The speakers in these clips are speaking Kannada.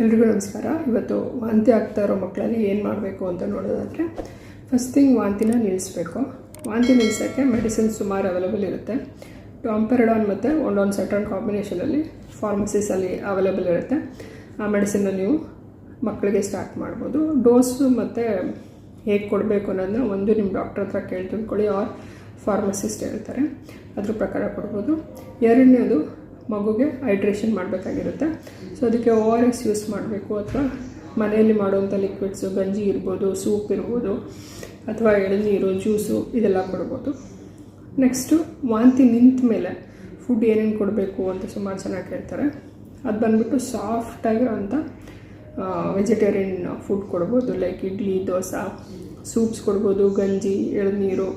ಎಲ್ರಿಗೂ ನಮಸ್ಕಾರ. ಇವತ್ತು ವಾಂತಿ ಆಗ್ತಾ ಇರೋ ಮಕ್ಕಳಲ್ಲಿ ಏನು ಮಾಡಬೇಕು ಅಂತ ನೋಡೋದಾದರೆ ಫಸ್ಟ್ ಥಿಂಗ್ ವಾಂತಿನ ನಿಲ್ಲಿಸ್ಬೇಕು. ವಾಂತಿ ನಿಲ್ಲಿಸೋಕ್ಕೆ ಮೆಡಿಸಿನ್ ಸುಮಾರು ಅವೈಲೇಬಲ್ ಇರುತ್ತೆ. ಟಾಂಪೆರಡಾನ್ ಮತ್ತು ಒಂಡೊಂದು ಸೆಟ್ರಾನ್ ಕಾಂಬಿನೇಷನಲ್ಲಿ ಫಾರ್ಮಸೀಸಲ್ಲಿ ಅವೈಲೇಬಲ್ ಇರುತ್ತೆ. ಆ ಮೆಡಿಸಿನ್ನ ನೀವು ಮಕ್ಕಳಿಗೆ ಸ್ಟಾರ್ಟ್ ಮಾಡ್ಬೋದು. ಡೋಸು ಮತ್ತು ಹೇಗೆ ಕೊಡಬೇಕು ಅನ್ನೋದನ್ನ ಒಂದು ನಿಮ್ಮ ಡಾಕ್ಟರ್ ಹತ್ರ ಕೇಳಿ ತಿಳ್ಕೊಳ್ಳಿ ಆರ್ ಫಾರ್ಮಸಿಸ್ಟ್ ಹೇಳ್ತಾರೆ. ಅದ್ರ ಪ್ರಕಾರ ಕೊಡ್ಬೋದು. ಎರಡನೇದು ಮಗುಗೆ ಹೈಡ್ರೇಷನ್ ಮಾಡಬೇಕಾಗಿರುತ್ತೆ. ಸೊ ಅದಕ್ಕೆ ಓ ಆರ್ ಎಸ್ ಯೂಸ್ ಮಾಡಬೇಕು ಅಥವಾ ಮನೆಯಲ್ಲಿ ಮಾಡುವಂಥ ಲಿಕ್ವಿಡ್ಸು ಗಂಜಿ ಇರ್ಬೋದು ಸೂಪ್ ಇರ್ಬೋದು, ಅಥವಾ ಎಳನೀರು ಜ್ಯೂಸು ಇದೆಲ್ಲ ಕೊಡ್ಬೋದು. ನೆಕ್ಸ್ಟು ವಾಂತಿ ನಿಂತ ಮೇಲೆ ಫುಡ್ ಏನೇನು ಕೊಡಬೇಕು ಅಂತ ಸುಮಾರು ಚೆನ್ನಾಗಿ ಕೇಳ್ತಾರೆ. ಅದು ಬಂದುಬಿಟ್ಟು ಸಾಫ್ಟಾಗಿರೋಂಥ ವೆಜಿಟೇರಿಯನ್ ಫುಡ್ ಕೊಡ್ಬೋದು. ಲೈಕ್ ಇಡ್ಲಿ, ದೋಸೆ ಸೂಪ್ಸ್ ಕೊಡ್ಬೋದು, ಗಂಜಿ, ಎಳನೀರು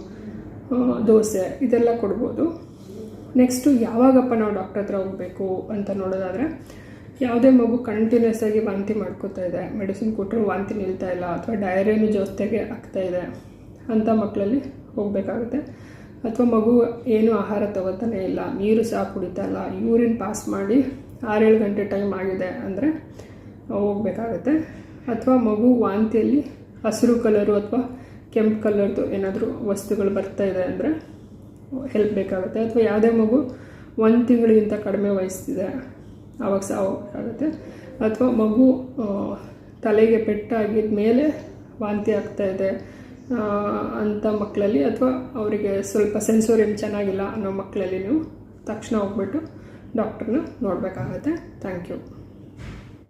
ದೋಸೆ ಇದೆಲ್ಲ ಕೊಡ್ಬೋದು. ನೆಕ್ಸ್ಟು ಯಾವಾಗಪ್ಪ ನಾವು ಡಾಕ್ಟ್ರ್ ಹತ್ರ ಹೋಗಬೇಕು ಅಂತ ನೋಡೋದಾದರೆ, ಯಾವುದೇ ಮಗು ಕಂಟಿನ್ಯೂಸ್ ಆಗಿ ವಾಂತಿ ಮಾಡ್ಕೋತಾ ಇದೆ ಮೆಡಿಸಿನ್ ಕೊಟ್ಟರು ವಾಂತಿ ನಿಲ್ತಾ ಇಲ್ಲ ಅಥವಾ ಜೊತೆಗೆ ಆಗ್ತಾ ಇದೆ ಅಂಥ ಮಕ್ಕಳಲ್ಲಿ ಹೋಗಬೇಕಾಗುತ್ತೆ. ಅಥವಾ ಮಗು ಏನು ಆಹಾರ ತಗೋತಾನೆ ಇಲ್ಲ, ನೀರು ಸಹ ಕುಡಿತಾ ಇಲ್ಲ ಯೂರಿನ್ ಪಾಸ್ ಮಾಡಿ ಆರೇಳು ಗಂಟೆ ಟೈಮ್ ಆಗಿದೆ ಅಂದರೆ ಹೋಗಬೇಕಾಗುತ್ತೆ. ಅಥವಾ ಮಗು ವಾಂತಿಯಲ್ಲಿ ಹಸಿರು ಕಲರು ಅಥವಾ ಕೆಂಪು ಕಲರ್ದು ಏನಾದರೂ ವಸ್ತುಗಳು ಬರ್ತಾ ಇದೆ ಅಂದರೆ ಹೆಲ್ಪ್ ಬೇಕಾಗುತ್ತೆ. ಅಥವಾ ಯಾವುದೇ ಮಗು ಒಂದು ತಿಂಗಳಿಗಿಂತ ಕಡಿಮೆ ವಯಸ್ಸಿದೆ. ಆವಾಗ ಹೋಗಬೇಕಾಗುತ್ತೆ. ಅಥವಾ ಮಗು ತಲೆಗೆ ಪೆಟ್ಟಾಗಿದ್ದ ಮೇಲೆ ವಾಂತಿ ಆಗ್ತಾ ಇದೆ ಅಂತ ಮಕ್ಕಳಲ್ಲಿ, ಅಥವಾ ಅವರಿಗೆ ಸ್ವಲ್ಪ ಸೆನ್ಸೋರಿಯಂ ಚೆನ್ನಾಗಿಲ್ಲ ಅನ್ನೋ ಮಕ್ಕಳಲ್ಲಿ ನೀವು ತಕ್ಷಣ ಹೋಗ್ಬಿಟ್ಟು ಡಾಕ್ಟ್ರನ್ನ ನೋಡಬೇಕಾಗತ್ತೆ. Thank you